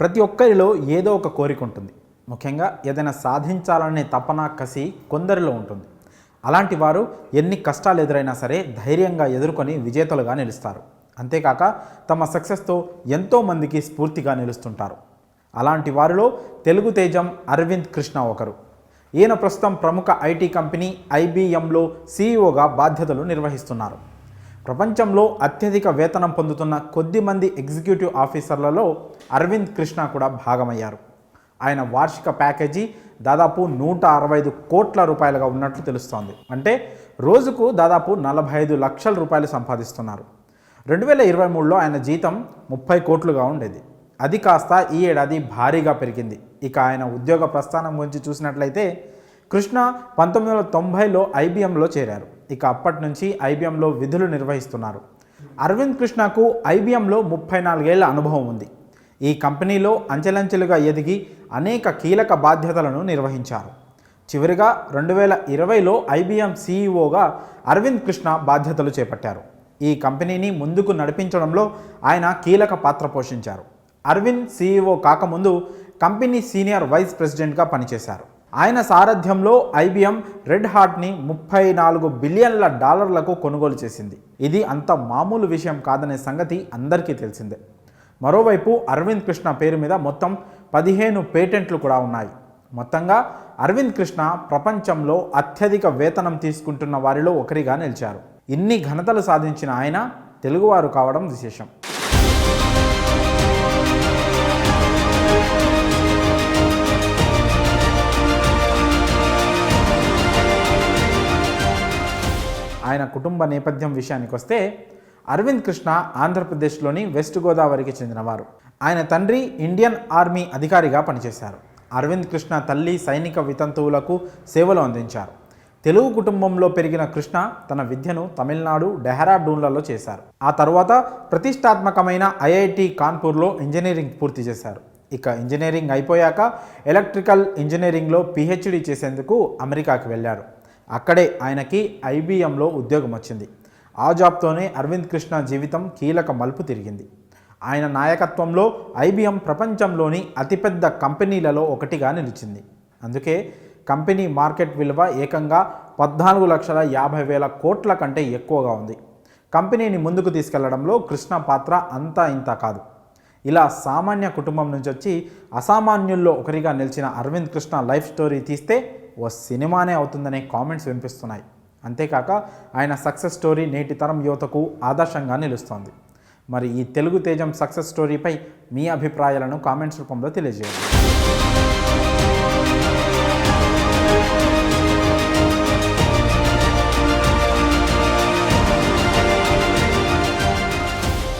ప్రతి ఒక్కరిలో ఏదో ఒక కోరిక ఉంటుంది. ముఖ్యంగా ఏదైనా సాధించాలనే తపన కసి కొందరిలో ఉంటుంది. అలాంటి వారు ఎన్ని కష్టాలు ఎదురైనా సరే ధైర్యంగా ఎదుర్కొని విజేతలుగా నిలుస్తారు. అంతేకాక తమ సక్సెస్తో ఎంతోమందికి స్ఫూర్తిగా నిలుస్తుంటారు. అలాంటి వారిలో తెలుగు తేజం అరవింద్ కృష్ణ ఒకరు. ఈయన ప్రస్తుతం ప్రముఖ ఐటీ కంపెనీ ఐబీఎంలో సీఈఓగా బాధ్యతలు నిర్వహిస్తున్నారు. ప్రపంచంలో అత్యధిక వేతనం పొందుతున్న కొద్ది మంది ఎగ్జిక్యూటివ్ ఆఫీసర్లలో అరవింద్ కృష్ణ కూడా భాగమయ్యారు. ఆయన వార్షిక ప్యాకేజీ దాదాపు నూట అరవై ఐదు కోట్ల రూపాయలుగా ఉన్నట్లు తెలుస్తోంది. అంటే రోజుకు దాదాపు నలభై ఐదు లక్షల రూపాయలు సంపాదిస్తున్నారు. రెండు వేల ఇరవై మూడులో ఆయన జీతం ముప్పై కోట్లుగా ఉండేది. అది కాస్త ఈ ఏడాది భారీగా పెరిగింది. ఇక ఆయన ఉద్యోగ ప్రస్థానం గురించి చూసినట్లయితే కృష్ణ పంతొమ్మిది వందల తొంభైలో ఐబీఎంలో చేరారు. ఇక అప్పటి నుంచి ఐబీఎంలో విధులు నిర్వహిస్తున్నారు. అరవింద్ కృష్ణకు ఐబీఎంలో ముప్పై నాలుగేళ్ళ అనుభవం ఉంది. ఈ కంపెనీలో అంచెలంచెలుగా ఎదిగి అనేక కీలక బాధ్యతలను నిర్వహించారు. చివరిగా రెండు వేల ఇరవైలో ఐబీఎం సీఈఓగా అరవింద్ కృష్ణ బాధ్యతలు చేపట్టారు. ఈ కంపెనీని ముందుకు నడిపించడంలో ఆయన కీలక పాత్ర పోషించారు. అరవింద్ సీఈఓ కాకముందు కంపెనీ సీనియర్ వైస్ ప్రెసిడెంట్గా పనిచేశారు. ఆయన సారథ్యంలో ఐబీఎం రెడ్ హార్ట్ని ముప్పై నాలుగు బిలియన్ల డాలర్లకు కొనుగోలు చేసింది. ఇది అంత మామూలు విషయం కాదనే సంగతి అందరికీ తెలిసిందే. మరోవైపు అరవింద్ కృష్ణ పేరు మీద మొత్తం పదిహేను పేటెంట్లు కూడా ఉన్నాయి. మొత్తంగా అరవింద్ కృష్ణ ప్రపంచంలో అత్యధిక వేతనం తీసుకుంటున్న వారిలో ఒకరిగా నిలిచారు. ఇన్ని ఘనతలు సాధించిన ఆయన తెలుగువారు కావడం విశేషం. ఆయన కుటుంబ నేపథ్యం విషయానికి వస్తే అరవింద్ కృష్ణ ఆంధ్రప్రదేశ్లోని వెస్ట్ గోదావరికి చెందినవారు. ఆయన తండ్రి ఇండియన్ ఆర్మీ అధికారిగా పనిచేశారు. అరవింద్ కృష్ణ తల్లి సైనిక వితంతువులకు సేవలు అందించారు. తెలుగు కుటుంబంలో పెరిగిన కృష్ణ తన విద్యను తమిళనాడు డెహ్రాడూన్లలో చేశారు. ఆ తర్వాత ప్రతిష్టాత్మకమైన ఐఐటి కాన్పూర్లో ఇంజనీరింగ్ పూర్తి చేశారు. ఇక ఇంజనీరింగ్ అయిపోయాక ఎలక్ట్రికల్ ఇంజనీరింగ్లో పిహెచ్డి చేసేందుకు అమెరికాకి వెళ్ళారు. అక్కడే ఆయనకి ఐబీఎంలో ఉద్యోగం వచ్చింది. ఆ జాబ్తోనే అరవింద్ కృష్ణ జీవితం కీలక మలుపు తిరిగింది. ఆయన నాయకత్వంలో ఐబీఎం ప్రపంచంలోని అతిపెద్ద కంపెనీలలో ఒకటిగా నిలిచింది. అందుకే కంపెనీ మార్కెట్ విలువ ఏకంగా పద్నాలుగు లక్షల యాభై వేల కోట్ల కంటే ఎక్కువగా ఉంది. కంపెనీని ముందుకు తీసుకెళ్ళడంలో కృష్ణ పాత్ర అంతా ఇంత కాదు. ఇలా సామాన్య కుటుంబం నుంచి వచ్చి అసామాన్యుల్లో ఒకరిగా నిలిచిన అరవింద్ కృష్ణ లైఫ్ స్టోరీ తీస్తే ఓ సినిమానే అవుతుందనే కామెంట్స్ వినిపిస్తున్నాయి. అంతేకాక ఆయన సక్సెస్ స్టోరీ నేటి తరం యువతకు ఆదర్శంగా నిలుస్తోంది. మరి ఈ తెలుగు తేజం సక్సెస్ స్టోరీపై మీ అభిప్రాయాలను కామెంట్స్ రూపంలో తెలియజేయండి.